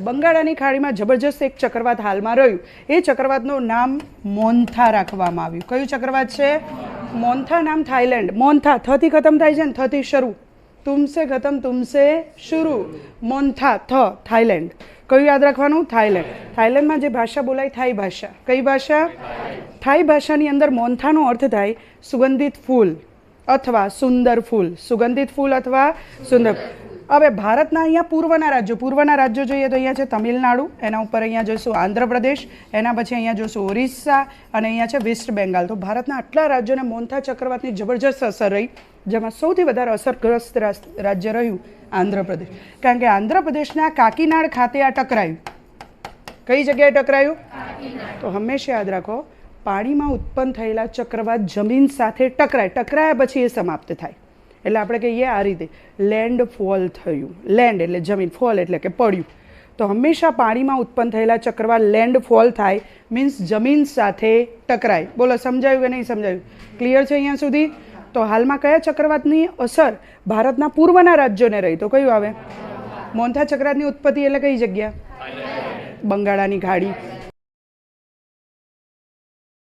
બંગાળાની ખાડીમાં જબરજસ્ત એક ચક્રવાત હાલમાં રહ્યું. એ ચક્રવાતનું નામ મોન્થા રાખવામાં આવ્યું. કયું ચક્રવાત છે? મોન્થા નામ થાઈલેન્ડ મોન્થા, થથી ખતમ થાય છે ને થથી શરૂ? તુમસે ખતમ, તુમસે શરૂ. મોન્થા, થ થાઈલેન્ડ કયું યાદ રાખવાનું? થાઈલેન્ડ થાઈલેન્ડમાં જે ભાષા બોલાય, થાઈ ભાષા. કઈ ભાષા? થાઈ ભાષાની અંદર મોન્થાનો અર્થ થાય સુગંધિત ફૂલ અથવા સુંદર ફૂલ. સુગંધિત ફૂલ અથવા સુંદર. હવે ભારતના અહીંયા પૂર્વના રાજ્યો પૂર્વના રાજ્યો જોઈએ તો અહીંયા છે તમિલનાડુ, એના ઉપર અહીંયા જોઈશું આંધ્રપ્રદેશ, એના પછી અહીંયા જોઈશું ઓરિસ્સા અને અહીંયા છે વેસ્ટ બેંગાલ. તો ભારતના આટલા રાજ્યોને મોન્થા ચક્રવાતની જબરજસ્ત અસર રહી, જેમાં સૌથી વધારે અસરગ્રસ્ત રાજ્ય રહ્યું આંધ્રપ્રદેશ. કારણ કે આંધ્રપ્રદેશના કાકીનાડ ખાતે આ ટકરાયું. કઈ જગ્યાએ ટકરાયું? તો હંમેશા યાદ રાખો, પાણીમાં ઉત્પન્ન થયેલા ચક્રવાત જમીન સાથે ટકરાય, ટકરાયા પછી એ સમાપ્ત થાય. એટલે આપણે કહીએ આ રીતે લેન્ડ ફોલ થયું. લેન્ડ એટલે જમીન ફોલ એટલે કે પડ્યું. તો હંમેશા પાણીમાં ઉત્પન્ન થયેલા ચક્રવાત લેન્ડ ફોલ થાય મીન્સ જમીન સાથે ટકરાય. બોલો, સમજાયું કે નહીં સમજાયું? ક્લિયર છે અહીંયા સુધી? તો હાલમાં કયા ચક્રવાતની અસર ભારતના પૂર્વના રાજ્યોને રહી? તો કયું આવે? મોન્થા ચક્રવાતની ઉત્પત્તિ એટલે કઈ જગ્યા? બંગાળાની ખાડી.